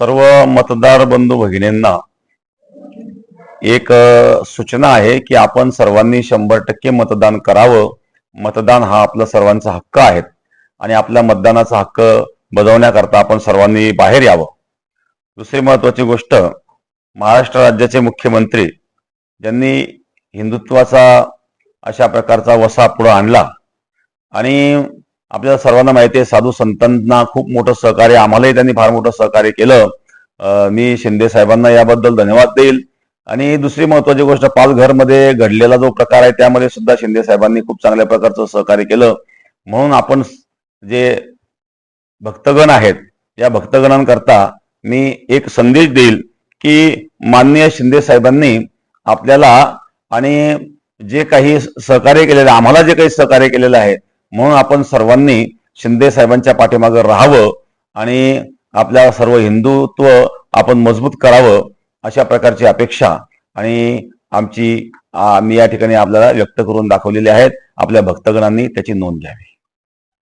सर्व मतदार बंधू भगिनींना एक सूचना आहे की आपण सर्वांनी शंभर टक्के मतदान करावं. मतदान हा आपला सर्वांचा हक्क आहे आणि आपल्या मतदानाचा हक्क बजावण्याकरता आपण सर्वांनी बाहेर यावं. दुसरी महत्वाची गोष्ट महाराष्ट्र राज्याचे मुख्यमंत्री ज्यांनी हिंदुत्वाचा अशा प्रकारचा वसा पुढे आणला आणि आपल्याला सर्वांना माहिती आहे साधू संतांना खूप मोठं सहकार्य आम्हालाही त्यांनी फार मोठं सहकार्य केलं. मी शिंदे साहेबांना याबद्दल धन्यवाद देईल. आणि दुसरी महत्वाची गोष्ट पालघरमध्ये घडलेला जो प्रकार आहे त्यामध्ये सुद्धा शिंदे साहेबांनी खूप चांगल्या प्रकारचं सहकार्य केलं. म्हणून आपण जे भक्तगण आहेत या भक्तगणांकरता मी एक संदेश देईल की माननीय शिंदे साहेबांनी आपल्याला आणि जे काही सहकार्य केलेलं आम्हाला जे काही सहकार्य केलेलं आहे म्हणून आपण सर्वांनी शिंदे साहेबांच्या पाठीमागे राहावं आणि आपल्या सर्व हिंदुत्व आपण मजबूत करावं अशा प्रकारची अपेक्षा आणि आमची आम्ही या ठिकाणी आपल्याला व्यक्त करून दाखवलेली आहेत. आपल्या भक्तगणांनी त्याची नोंद घ्यावी.